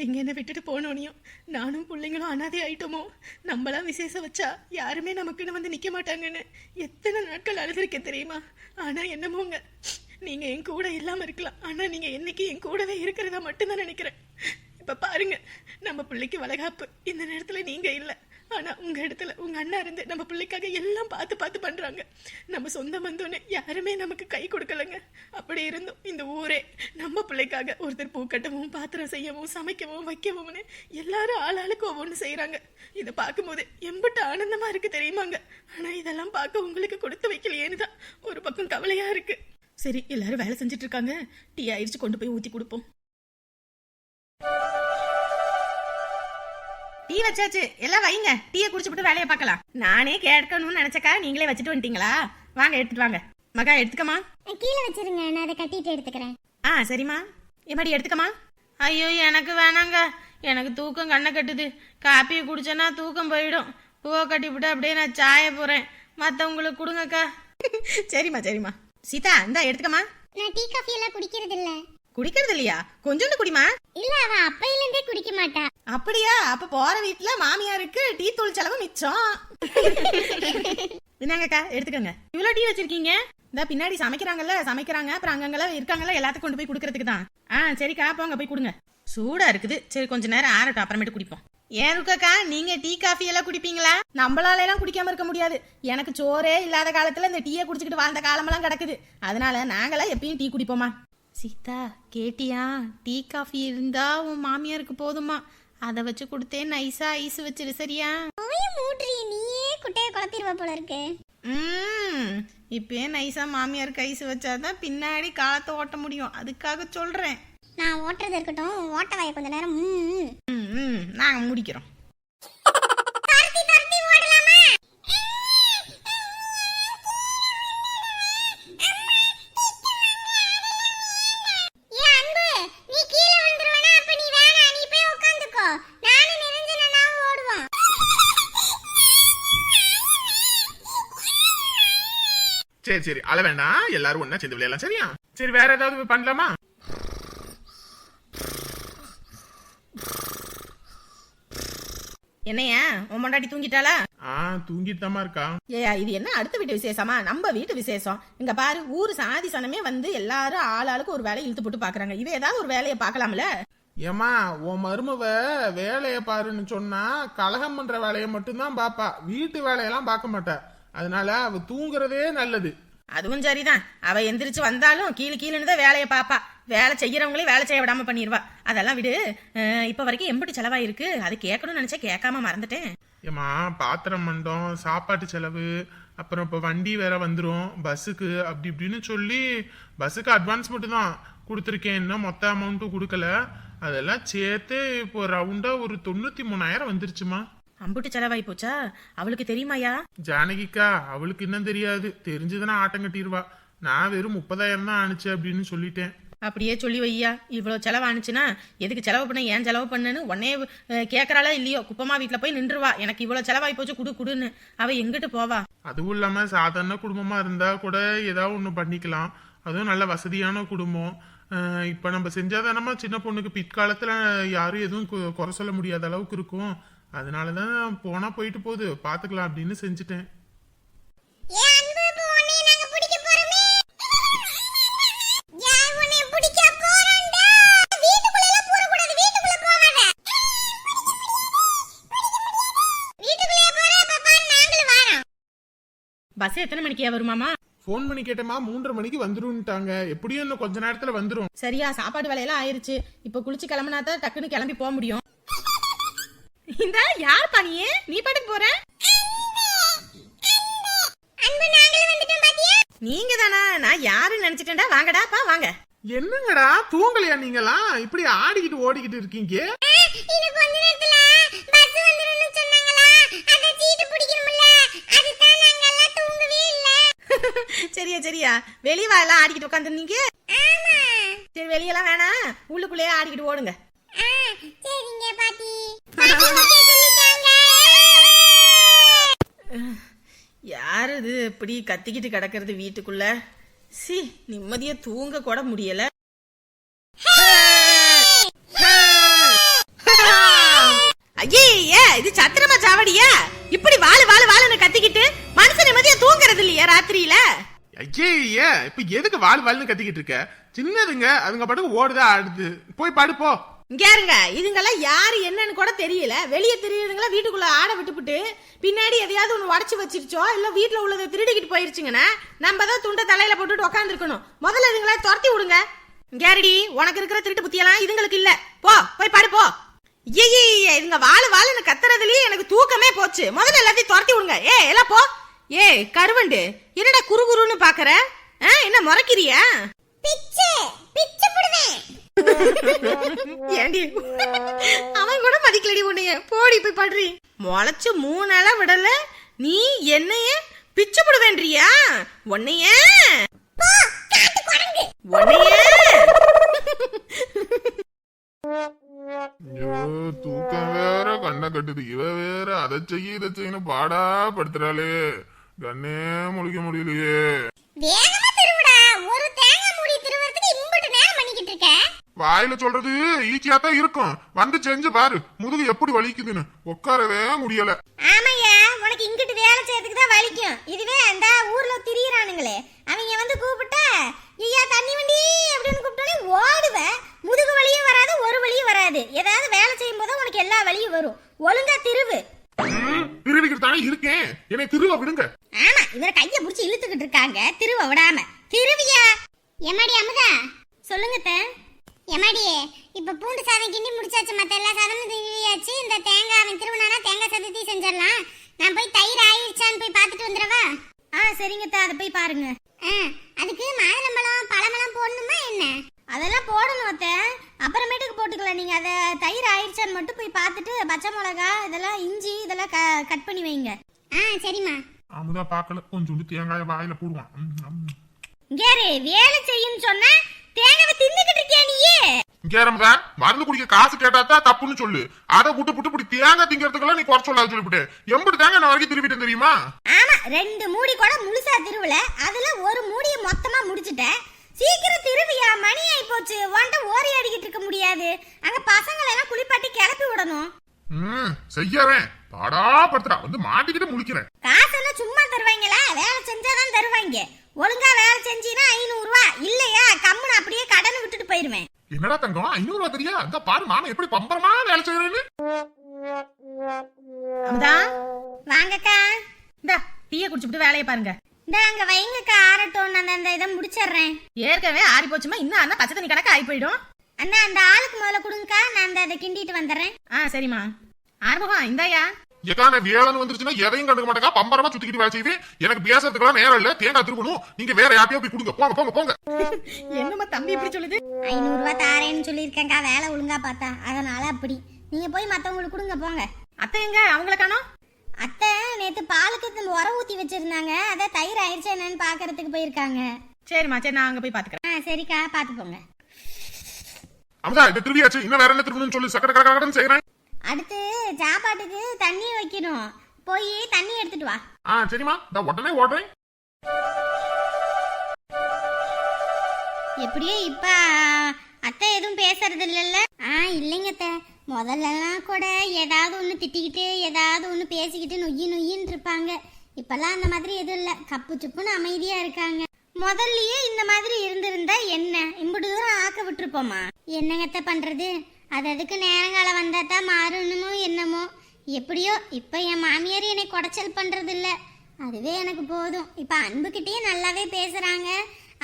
நீங்கள் என்ன விட்டுட்டு போனோனையும் நானும் பிள்ளைங்களும் அனாதை ஆயிட்டோமோ? நம்மளாம் விசேஷம் வச்சா யாருமே நமக்குன்னு வந்து நிற்க மாட்டாங்கன்னு எத்தனை நாட்கள் அழுதுருக்கேன் தெரியுமா? ஆனால் என்னமோங்க நீங்கள் என் கூட இல்லாமல் இருக்கலாம். ஆனால் நீங்கள் என்னைக்கு என் கூடவே இருக்கிறதா மட்டும்தான் நினைக்கிறேன். இப்போ பாருங்க நம்ம பிள்ளைக்கு வளகாப்பு. இந்த நேரத்தில் நீங்கள் இல்லை. ஆனா உங்க இடத்துல உங்க அண்ணா இருந்து நம்ம பிள்ளைக்காக எல்லாம் பார்த்து பார்த்து பண்றாங்க. நம்ம சொந்த மந்தோன்னு யாருமே நமக்கு கை கொடுக்கலங்க. அப்படி இருந்தும் இந்த ஊரே நம்ம பிள்ளைக்காக ஒருத்தர் பூ கட்டவும் பாத்திரம் செய்யவும் சமைக்கவும் வைக்கவும்னு எல்லாரும் ஆளாளுக்கு ஒவ்வொன்று செய்கிறாங்க இதை பார்க்கும்போது எம்பிட்ட ஆனந்தமா இருக்கு தெரியுமாங்க? ஆனா இதெல்லாம் பார்க்க உங்களுக்கு கொடுத்து வைக்கலையேன்னு தான் ஒரு பக்கம் கவலையா இருக்கு. சரி எல்லாரும் வேலை செஞ்சுட்டு இருக்காங்க. டீ ஆயிடுச்சு கொண்டு போய் ஊத்தி கொடுப்போம். டீ வச்சாச்சு. எல்லாம் வைங்க. டீயை குடிச்சுட்டு வேலையை பார்க்கலாம். நானே கேட்கணும்னு நினைச்சக்கா நீங்களே வச்சுட்டு வந்துட்டீங்களா? வாங்க எடுத்துட்டு வாங்க. மகா எடுத்துக்கமா கீழே வச்சிருங்க. நான் அதை கட்டிட்டு எடுத்துக்கிறேன். ஆ சரிம்மா. எம்மாடி எடுத்துக்கமா ஐயோ எனக்கு வேணாங்க. எனக்கு தூக்கம் கண்ணை கட்டுது. காப்பியை குடிச்சேன்னா தூக்கம் போயிடும். பூவை கட்டிவிட்டு அப்படியே நான் சாய போறேன். மற்றவங்களுக்கு கொடுங்கக்கா. சரிம்மா சரிம்மா. சீதா இந்தா எடுத்துக்கமா நான் டீ காஃபி எல்லாம் குடிக்கிறது இல்ல குடிக்கிறது இல்லையா? கொஞ்சோண்டு குடிமா இல்ல அவ அப்பையில இருந்தே குடிக்க மாட்டா. அப்படியா? அப்ப போற வீட்டுல மாமியாருக்கு டீ தூள் செலவு மிச்சம். என்னங்கக்கா எடுத்துக்கோங்க. இவ்வளவு டீ வச்சிருக்கீங்க? இந்த பின்னாடி சமைக்கிறாங்கல்ல சமைக்கிறாங்க அப்புறம் அங்கங்கெல்லாம் இருக்காங்கல்ல எல்லாத்துக்கும் கொண்டு போய் கொடுக்கறதுக்கு தான். ஆ சரிக்கா போங்க போய் கொடுங்க. சூடா இருக்குது. சரி கொஞ்ச நேரம் ஆறட்டும் அப்புறமேட்டு குடிப்போம். ஏன் ருக்கக்கா நீங்க டீ காஃபி எல்லாம் குடிப்பீங்களா? நம்மளால எல்லாம் குடிக்காம இருக்க முடியாது. எனக்கு சோறே இல்லாத காலத்துல இந்த டீயை குடிச்சுக்கிட்டு வாழ்ந்த காலமெல்லாம் கிடக்குது. அதனால நாங்களாம் எப்பயும் டீ குடிப்போமா? சீதா கேட்டியா டீ காஃபி இருந்தா உன் மாமியாருக்கு போதுமா? அதை வச்சு கொடுத்தே நைஸா ஐஸ் வச்சிரு சரியா? மூட்ரி நீயே குட்டைய குழப்பிடுவ போல இருக்கு. ம் இப்பயே நைஸா மாமியாருக்கு ஐஸ் வச்சாதான் பின்னாடி காலத்தை ஓட்ட முடியும். அதுக்காக சொல்றேன். நான் ஓட்டுறது இருக்கட்டும் ஓட்ட வாய கொஞ்ச நேரம் ம், ம். ம் ம் நாங்க முடிக்கிறோம். சரி சரி. அழ வேண்டாம் எல்லாரும் ஒண்ணா சேர்ந்து விளையாடலாம். சரியா? சரி வேற ஏதாவது பண்ணலாமா? என்னையா? உன் பொண்டாட்டி தூங்கிட்டாளா? ஆ தூங்கிட்டாமா இருக்கா. ஏயா இது என்ன அடுத்த வீட்டு விசேஷமா? நம்ம வீட்டு விசேஷம். இங்க பாரு ஊர் சாதி சனமே வந்து எல்லாரும் ஆளாளுக்கு ஒரு வேலையை இழுத்து போட்டு பாக்குறாங்க. இவ ஏதாவது ஒரு வேலையை பார்க்கலாம்ல? ஏமா உன் மருமவ வேலைய பாருன்னு சொன்னா கலகம் பண்ற வேலையை மட்டும்தான் பாப்பா. வீட்டு வேலையெல்லாம் பார்க்க மாட்டா. அதனால அவ தூங்குறதே நல்லது. அதுவும் சரிதான். அவ எந்திரிச்சு வந்தாலும் கீழே கீழே தான் வேலையை பாப்பா. வேலை செய்யறவங்களே வேலை செய்ய விடாம பண்ணிடுவா அதெல்லாம் விடு. இப்ப வரைக்கும் எம்பிட்டு செலவாயிருக்கு. அது கேட்கணும்னு நினைச்சா கேட்காம மறந்துட்டேன். ஏமா பாத்திரம் மண்டம் சாப்பாட்டு செலவு அப்புறம் இப்போ வண்டி வேற வந்துடும் பஸ்ஸுக்கு அப்படி இப்படின்னு சொல்லி பஸ்ஸுக்கு அட்வான்ஸ் மட்டும் தான் கொடுத்துருக்கேன். இன்னும் மொத்த அமௌண்ட்டும் கொடுக்கல. அதெல்லாம் சேர்த்து இப்போ ரவுண்டா ஒரு தொண்ணூத்தி மூணாயிரம் வந்துருச்சுமா அம்புட்டு செலவாயி போச்சா? அவளுக்கு தெரியுமாயா ஜானகிக்கா அவளுக்கு இன்னும் தெரியாது. தெரிஞ்சதுன்னா ஆட்டம் கட்டிடுவா நான் வெறும் முப்பதாயிரம் தான் ஆணுச்சு அப்படின்னு சொல்லிட்டேன். அப்படியே சொல்லி வையா இவ்வளவு செலவானுச்சுன்னா எதுக்கு செலவு பண்ண ஏன் செலவு பண்ணுன்னு உடனே அஹ், கேக்குறாளா இல்லையோ? குப்பமா வீட்டுல போய் நின்றுவா. எனக்கு இவ்வளவு செலவாயி போச்சு குடு குடுன்னு. அவ எங்கிட்டு போவா? அதுவும் இல்லாம சாதாரண குடும்பமா இருந்தா கூட ஏதாவது ஒண்ணு பண்ணிக்கலாம். அதுவும் நல்ல வசதியான குடும்பம். இப்ப நம்ம செஞ்சாதானமா சின்ன பொண்ணுக்கு பிற்காலத்துல யாரும் எதுவும் குறை சொல்ல முடியாத அளவுக்கு இருக்கும். அதனாலதான் போனா போயிட்டு போகுது. பாத்துக்கலாம் அப்படின்னு செஞ்சுட்டேன். பஸ் எத்தனை மணிக்கு வருமாமா ஃபோன் பண்ணி கேட்டேமா மூன்றரை மணிக்கு வந்துருன்ட்டாங்க. எப்படியும் இன்னும் கொஞ்ச நேரத்துல வந்துரும். சரியா சாப்பாடு வேலையெல்லாம் ஆயிருச்சு. இப்ப குளிச்சு கிளம்புனா தான் டக்குன்னு கிளம்பி போக முடியும். இந்த யார் பண்ணியே நீ பாட்டுக்கு போற? அன்பு, நாங்களும் வந்துட்டோம் பாத்தியா? நீங்க தானா நான் யாருன்னு நினைச்சிட்டேன்டா. வாங்கடா பா வாங்க. என்னங்கடா? தூங்கலையா நீங்களாம் இப்படி ஆடிக்கிட்டு ஓடிக்கிட்டு இருக்கீங்க? இன்னும் கொஞ்ச நேரத்துல பஸ் வந்துரும்னு சொன்னாங்களா? அத சீட்டு பிடிக்கணும்ல, அதுதான் நாங்க எல்லாம் தூங்கவே இல்ல. சரியா சரியா. வெளிய வா எல்லாம் ஆடிக்கிட்டு உட்காந்துருந்தீங்க ஆமா. சரி வெளியெல்லாம் வேணாம். உள்ளுக்குள்ளேயே ஆடிக்கிட்டு ஓடுங்க. சரிங்க பாட்டி. யார் இது இப்படி கத்திக்கிட்டு கிடக்கிறது வீட்டுக்குள்ள? சி நிம்மதியா தூங்க கூட முடியல. இது சத்திரமா சாவடியா? இப்படி வாழு வாழு வாழுன்னு கத்திக்கிட்டு மனசு நிம்மதியா தூங்குறது இல்லையா ராத்திரியில? ஐயே இப்ப எதுக்கு வாழ் வாழ்னு கத்திக்கிட்டு இருக்க? சின்னதுங்க அதுங்க பாட்டுக்கு ஓடுதா ஆடுது போய் படுப்போ. இங்க இருங்க. இதுங்கெல்லாம் யார் என்னன்னு கூட தெரியல. வெளியே தெரியுதுங்களா வீட்டுக்குள்ளே ஆட விட்டுப்புட்டு பின்னாடி எதையாவது ஒன்று உடச்சி வச்சிருச்சோ இல்லை வீட்டில் உள்ளதை திருடிக்கிட்டு போயிருச்சுங்கன்னா நம்ம தான் துண்டை தலையில் போட்டுட்டு உட்காந்துருக்கணும் முதல்ல இதுங்கள துரத்தி விடுங்க. கேரடி உனக்கு இருக்கிற திருட்டு புத்தியெல்லாம் இதுங்களுக்கு இல்லை. போ போய் பாடு போ. ஐயே இதுங்க வாழு வாழுன்னு கத்துறதுலயே எனக்கு தூக்கமே போச்சு. முதல்ல எல்லாத்தையும் துரத்தி விடுங்க. ஏ எல்லாம் போ. ஏ கருவண்டு. என்னடா குறு குருன்னு பாக்குற? ஆ, என்ன முறைக்கிறியா? பிச்சு பிச்சு போடுவேன். ஏண்டி? அவன் கூட மதிக்கலடி உன்னைய. போடி போய் படுறி. முளைச்சு மூணு நாளா விடல. நீ என்னைய பிச்சு போடுவேன்றியா? உன்னைய? உன்னைய? ஐயோ தூக்கம் வேற கண்ணை கட்டுது. இவ வேற அதை செய்ய இதை செய்யணும் பாடா படுத்துறாளே. கண்ணே முழிக்க முடியலையே. வாயில சொல்றது ஈஸியா தான் இருக்கும். வந்து செஞ்சு பாரு. முதுகு எப்படி வலிக்குதுன்னு. உட்காரவே முடியல. ஆமையா உனக்கு இங்கிட்டு வேலை செய்யறதுக்கு தான் வலிக்கும். இதுவே அந்த ஊர்ல திரியறானுங்களே. அவங்க வந்து கூப்பிட்டா ஐயா தண்ணி வண்டி அப்படின்னு கூப்பிட்டோன்னே ஓடுவேன் முதுகு வலியும் வராது ஒரு வலியும் வராது. ஏதாவது வேலை செய்யும் போது உனக்கு எல்லா வலியும் வரும். ஒழுங்கா திருவு. திருவிக்கிட்டு தானே இருக்கேன். என்னை திருவ விடுங்க. ஆமா இவர கைய புடிச்சு இழுத்துக்கிட்டு இருக்காங்க. திருவ விடாம. திருவியா? எம்மாடி அமுதா? சொல்லுங்க. எம்மாடி இப்ப பூண்டு சாதம் கிண்டி முடிச்சாச்சு மத்த எல்லா சாதமும் திருவியாச்சு இந்த தேங்காய் அவன் திருவினானா தேங்காய் சதுர்த்தி செஞ்சிடலாம். நான் போய் தயிர் ஆயிடுச்சான்னு போய் பார்த்துட்டு வந்துடவா? ஆ சரிங்க அத்தை, அதை போய் பாருங்க. ஆ அதுக்கு மாதுளம்பழம் பழமெல்லாம் போடணுமா என்ன? அதெல்லாம் போடணும் அத்தை. அப்புறமேட்டுக்கு போட்டுக்கலாம். நீங்க அதை தயிர் ஆயிடுச்சான்னு மட்டும் போய் பார்த்துட்டு பச்சை மிளகா இதெல்லாம் இஞ்சி இதெல்லாம் க- கட் பண்ணி வைங்க. ஆ சரிம்மா. அமுதா பார்க்கல. கொஞ்சோண்டு தேங்காய வாயில போடுவான். கேரு வேலை செய்யும் சொன்னா தேங்காவை தின்னுக்கிட்டு இருக்கியா நீயே? கேரம்தா மருந்து குடிக்க காசு கேட்டா தப்புன்னு சொல்லு. அதை புட்டு புட்டு இப்படி தேங்காய் திங்கிறதுக்கெல்லாம் நீ குறை சொல்லாத சொல்லிவிட்டு. எம்பிட்டு தேங்காய் நான் வரைக்கும் திருப்பிட்டேன் தெரியுமா? ஆமா ரெண்டு மூடி கூட முழுசா திருவல. அதுல ஒரு மூடிய மொத்தமா முடிச்சிட்டேன். சீக்கிரம் திருவியா மணி ஆயி போச்சு உன்ட்ட ஓரி அடிக்கிட்டு இருக்க முடியாது. அங்க பசங்களை எல்லாம் குளிப்பாட்டி கிளப்பி விடணும். ம் செய்யறேன் பாடா படுத்துறா வந்து மாட்டிக்கிட்டு முழிக்கிறேன். காசெல்லாம் சும்மா தருவாங்களா? வேலை செஞ்சாதான் தருவாங்க. ஒழுங்கா வேலை செஞ்சீனா ஐநூறு ரூபா இல்லையா? கம்முன்னு அப்படியே கடன் விட்டுட்டு போயிருவேன். என்னடா தங்கம்? ஐநூறு ரூபா தெரியா? இந்த பாரு மாமா எப்படி பம்பரமா வேலை செய்யறேன்னு அமுதா வாங்கக்கா. இந்தா டீயை குடிச்சுட்டு வேலையை பாருங்க. இந்த அங்க வைங்கக்கா ஆரட்டும். நான் அந்த இதை முடிச்சிடுறேன். ஏற்கனவே ஆறி போச்சுமா? இன்னும் அண்ணா பச்சை தண்ணி கணக்கு ஆகி போயிடும். அண்ணா அந்த ஆளுக்கு முதல்ல கொடுங்கக்கா. நான் அந்த அதை கிண்டிட்டு வந்துடுறேன். ஆ சரிம்மா. ஆறுமுகம் இந்தாயா. எக்கான வேலைன்னு வந்துருச்சுன்னா எதையும் கண்டுக்க மாட்டேங்க. பம்பரமா சுத்திக்கிட்டு வேலை செய்வேன். எனக்கு பேசுறதுக்கெல்லாம் நேரம் இல்ல. தேங்காய் திருப்பணும் நீங்க வேற யார்ட்டையோ போய் கொடுங்க. போங்க போங்க போங்க. என்னம்மா தம்பி இப்படி சொல்லுது? ஐநூறுரூவா தாரேன்னு சொல்லியிருக்கேன்க்கா. வேலை ஒழுங்கா பார்த்தா. அதனால அப்படி. நீங்க போய் மற்றவங்களுக்கு கொடுங்க போங்க. அத்தை எங்க? அவங்கள காணோம்? அத்தை நேத்து பாலுக்கு இந்த உரம் ஊத்தி வச்சிருந்தாங்க. அதை தயிர் ஆயிடுச்சு என்னன்னு பாக்குறதுக்கு போயிருக்காங்க. சரிம்மா சரி நான் அங்க போய் பாத்துக்கிறேன். சரிக்கா. பார்த்து போங்க அமுதா இந்த திருவியாச்சு இன்னும் வேற என்ன திரும்பணும்னு சொல்லி. சக்கர கடன்னு செய்யறேன் அடுத்து சாப்பாட்டுக்கு தண்ணி வைக்கணும். போய் தண்ணி எடுத்துட்டு வா. ஆ சரிம்மா. இந்த உடனே ஓடுறேன். எப்படியோ இப்ப அத்தை எதுவும் பேசுறது இல்லைல்ல? ஆ இல்லைங்க அத்தை. முதல்லலாம் கூட ஏதாவது ஒன்று திட்டிக்கிட்டு ஏதாவது ஒன்று பேசிக்கிட்டு நொய்யி நொய்யின்னு இருப்பாங்க. இப்பெல்லாம் அந்த மாதிரி எதுவும் இல்லை. கப்பு சுப்புன்னு அமைதியா இருக்காங்க. முதல்லயே இந்த மாதிரி இருந்திருந்தா என்ன? இம்புட்டு தூரம் ஆக்க விட்டுருப்போமா? என்னங்கத்த பண்றது? அது அதுக்கு நேரங்காலம் வந்தா தான் மாறணுமோ என்னமோ. எப்படியோ இப்போ என் மாமியார் என்னை குடைச்சல் பண்ணுறதில்ல அதுவே எனக்கு போதும். இப்போ அன்புக்கிட்டேயே நல்லாவே பேசுகிறாங்க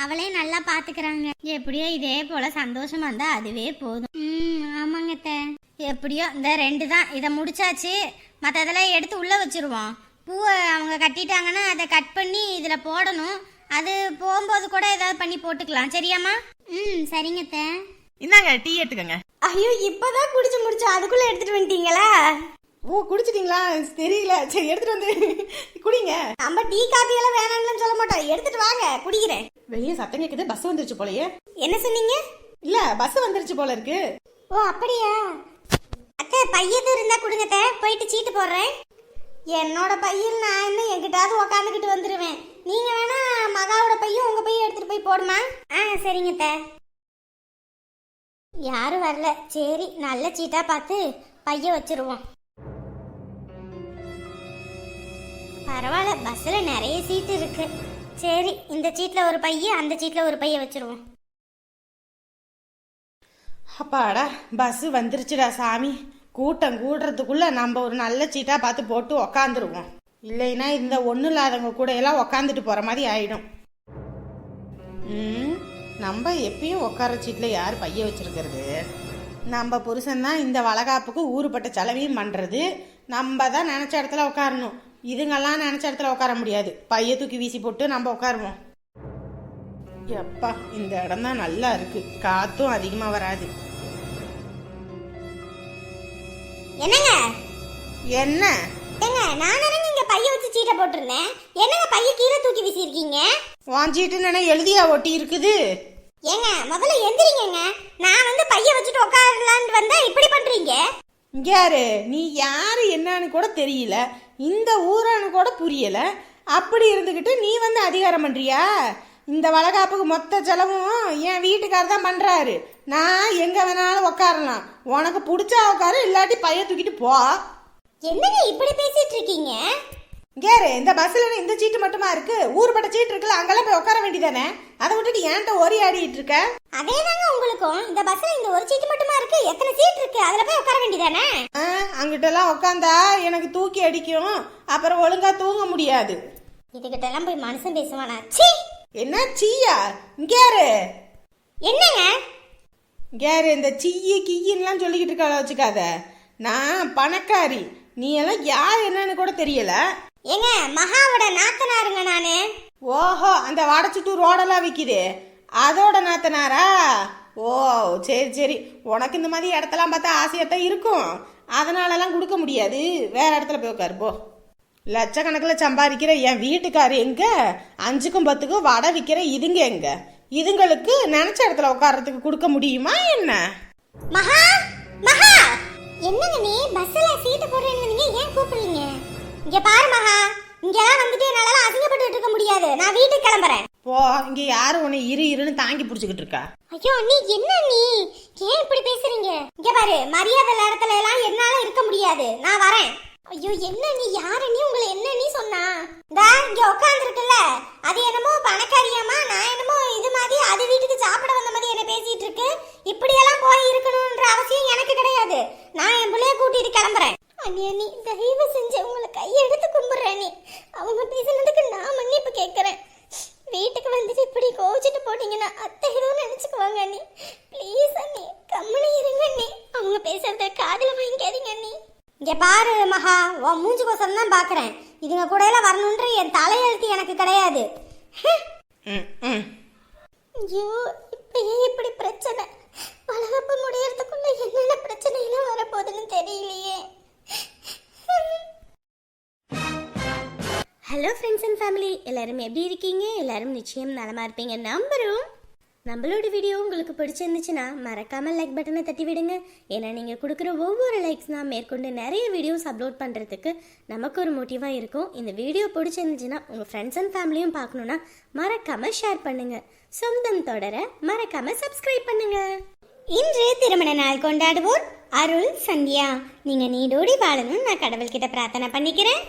அவளையும் நல்லா பார்த்துக்கிறாங்க எப்படியோ இதே போல் சந்தோஷம் வந்தால் அதுவே போதும். ம் ஆமாங்கத்த எப்படியோ இந்த ரெண்டு தான். இதை முடிச்சாச்சு. மற்றதெல்லாம் எடுத்து உள்ளே வச்சுருவோம். பூவை அவங்க கட்டிட்டாங்கன்னா அதை கட் பண்ணி இதில் போடணும். அது போகும்போது கூட ஏதாவது பண்ணி போட்டுக்கலாம். சரியாம்மா? ம் சரிங்க இந்தாங்க டீ எடுத்துக்கோங்க. ஐயோ இப்பதான் குடிச்சு முடிச்சோம் அதுக்குள்ள எடுத்துட்டு வந்துட்டீங்களா? ஓ குடிச்சிட்டீங்களா? தெரியல. சரி எடுத்துட்டு வந்து குடிங்க. நம்ம டீ காபி எல்லாம் வேணாம்னு சொல்ல மாட்டோம். எடுத்துட்டு வாங்க குடிக்கிறேன். வெளியே சத்தம் கேக்குது. பஸ் வந்துருச்சு போலயே. என்ன சொன்னீங்க? இல்ல பஸ் வந்துருச்சு போல இருக்கு. ஓ அப்படியா? அத்தை பையது இருந்தா கொடுங்க. போயிட்டு சீட்டு போடுறேன். என்னோட பையில் நான் இன்னும் எங்கிட்டாவது உக்காந்துக்கிட்டு வந்துடுவேன் நீங்க வேணா மகாவோட பையும் உங்க பையும் எடுத்துட்டு போய் போடுமா? ஆ சரிங்க அத்தை. யாரும் வரல. சரி நல்ல சீட்டா பார்த்து பைய வச்சிருவோம். பரவாயில்ல பஸ்ல நிறைய சீட் இருக்கு. சரி இந்த சீட்ல ஒரு பைய அந்த சீட்ல ஒரு பைய வச்சிருவோம். அப்பாடா பஸ் வந்துருச்சுடா சாமி. கூட்டம் கூடுறதுக்குள்ள நம்ம ஒரு நல்ல சீட்டா பார்த்து போட்டு உக்காந்துருவோம். இல்லைன்னா இந்த ஒன்றும் இல்லாதவங்க கூட எல்லாம் உக்காந்துட்டு போற மாதிரி ஆயிடும். ம், நம்ம எப்பயும் உட்கார சீட்டில் யார் பைய வச்சிருக்கிறது? நம்ம புருஷன் தான் இந்த வளகாப்புக்கு ஊருப்பட்ட செலவையும் பண்ணுறது நம்ம தான் நினச்ச இடத்துல உட்காரணும். இதுங்கெல்லாம் நினச்ச இடத்துல உட்கார முடியாது. பைய தூக்கி வீசி போட்டு நம்ம உட்காருவோம். எப்பா இந்த இடம் தான் நல்லா இருக்கு. காத்தும் அதிகமாக வராது. என்னங்க? என்ன? ஏங்க நான் இங்க பைய வச்சு சீட்டை போட்டிருந்தேன். என்னங்க பைய கீழே தூக்கி வீசியிருக்கீங்க? வாஞ்சிட்டு நினை எழுதியா ஒட்டி இருக்குது ஏங்க முதல்ல எந்திரிங்கங்க. நான் வந்து பைய வச்சுட்டு உட்காரலான்னு வந்தா இப்படி பண்றீங்க? இங்க யாரு? நீ யாரு என்னன்னு கூட தெரியல. இந்த ஊரான்னு கூட புரியல. அப்படி இருந்துக்கிட்டு நீ வந்து அதிகாரம் பண்றியா? இந்த வளகாப்புக்கு மொத்த செலவும் என் வீட்டுக்காரர் தான் பண்றாரு. நான் எங்க வேணாலும் உட்காரலாம் உனக்கு பிடிச்சா உட்காரு இல்லாட்டி பைய தூக்கிட்டு போ. என்னங்க இப்படி பேசிட்டு இருக்கீங்க? கேரு இந்த பஸ்ல இந்த சீட்டு மட்டுமா இருக்கு? ஊருப்பட்ட சீட்டு இருக்குல்ல அங்கெல்லாம் போய் உட்கார வேண்டியதானே? அதை விட்டுட்டு ஏன்ட்ட ஓரி ஆடிட்டு இருக்க? அதேதாங்க உங்களுக்கும். இந்த பஸ்ல இந்த ஒரு சீட்டு மட்டுமா இருக்கு? எத்தனை சீட் இருக்கு? அதுல போய் உட்கார வேண்டியதானே? ஆ, அங்கிட்டெல்லாம் உட்காந்தா எனக்கு தூக்கி அடிக்கும். அப்புறம் ஒழுங்கா தூங்க முடியாது. இதுகிட்ட எல்லாம் போய் மனுஷன் பேசுவானா? சீ! என்ன சீயா? இங்கேரு என்னங்க? இங்கேரு இந்த சீயி கியின்லாம் சொல்லிக்கிட்டு இருக்காள வச்சுக்காத. நான் பணக்காரி. நீ எல்லாம் யார் என்னன்னு கூட தெரியல. ஏங்க மகாவோட நாத்தனாருங்க நானு. ஓஹோ அந்த வடச்சுட்டு ரோடெல்லாம் விற்கிது அதோட நாத்தனாரா? ஓ சரி சரி. உனக்கு இந்த மாதிரி இடத்தெல்லாம் பார்த்தா ஆசையாத்தான் இருக்கும். அதனாலலாம் கொடுக்க முடியாது. வேற இடத்துல போய் உட்காரு போ. லட்சக்கணக்கில் சம்பாதிக்கிற என் வீட்டுக்காரு எங்க? அஞ்சுக்கும் பத்துக்கும் வடை விற்கிற இதுங்க எங்க? இதுங்களுக்கு நினைச்ச இடத்துல உட்கார்றதுக்கு கொடுக்க முடியுமா என்ன? மகா மகா! என்னங்க நீ? பஸ்ல சீட்டு போடுறேன்னு ஏன் கூப்பிடுறீங்க இங்க பாரு மகா. இங்கெல்லாம் வந்துட்டு என்னால அசிங்கப்பட்டு இருக்க முடியாது. நான் வீட்டுக்கு கிளம்புறேன். போ இங்க யாரு உன்னை இரு இருன்னு தாங்கி பிடிச்சிக்கிட்டு இருக்கா? ஐயோ நீ என்ன நீ? ஏன் இப்படி பேசுறீங்க? இங்க பாரு மரியாதை இடத்துல எல்லாம் என்னால இருக்க முடியாது. நான் வரேன். ஐயோ என்ன நீ? யாரு நீ? உங்களை என்ன நீ சொன்னா? இந்த இங்க உட்காந்துருக்குல்ல அது என்னமோ பணக்காரியாமா? நான் என்னமோ இது மாதிரி அது வீட்டுக்கு சாப்பிட வந்த மாதிரி என்ன பேசிட்டு இருக்கு. இப்படியெல்லாம் போய் இருக்கணும்ன்ற அவசியம் எனக்கு கிடையாது. நான் என் பிள்ளைய கூட்டிட்டு கிளம்புறேன். அண்ணியா நீ தயவு செஞ்சு உங்களை கையெடுத்து கும்பிடுறேன் நீ அவங்க பேசுனதுக்கு நான் மன்னிப்பு கேட்கறேன். வீட்டுக்கு வந்துட்டு இப்படி கோவிச்சிட்டு போட்டீங்கன்னா அத்தை ஏதோ நினைச்சுக்குவாங்க அண்ணி. ப்ளீஸ் அண்ணி கம்மனி இருங்க அண்ணி. அவங்க பேசுறத காதுல வாங்கிக்காதீங்க அண்ணி. இங்க பாரு மகா உன் மூஞ்சி கோசம் தான் பாக்குறேன் இதுங்க கூட எல்லாம் வரணுன்ற என் தலையெழுத்து எனக்கு கிடையாது. ஐயோ இப்ப ஏன் இப்படி பிரச்சனை. வளர்ப்பு முடியறதுக்குள்ள என்னென்ன பிரச்சனை எல்லாம் வரப்போகுதுன்னு தெரியலையே. ஹலோ ஃப்ரெண்ட்ஸ் அண்ட் ஃபேமிலி எல்லாரும் எப்படி இருக்கீங்க? எல்லாரும் நிச்சயம் நலமாக இருப்பீங்க. நம்பரும் நம்மளோட வீடியோ உங்களுக்கு பிடிச்சிருந்துச்சுன்னா மறக்காமல் லைக் பட்டனை தட்டி விடுங்க. ஏன்னா நீங்கள் கொடுக்குற ஒவ்வொரு லைக்ஸ் நான் மேற்கொண்டு நிறைய வீடியோஸ் அப்லோட் பண்ணுறதுக்கு நமக்கு ஒரு மோட்டிவாக இருக்கும். இந்த வீடியோ பிடிச்சிருந்துச்சுன்னா உங்கள் ஃப்ரெண்ட்ஸ் அண்ட் ஃபேமிலியும் பார்க்கணுன்னா மறக்காமல் ஷேர் பண்ணுங்கள் சொந்தம் தொடர மறக்காமல் சப்ஸ்கிரைப் பண்ணுங்கள் இன்று திருமண நாள் கொண்டாடுவோர் அருள் சந்தியா. நீங்க நீடோடி வாழணும்னு நான் கடவுள்கிட்ட பிரார்த்தனை பண்ணிக்கிறேன்.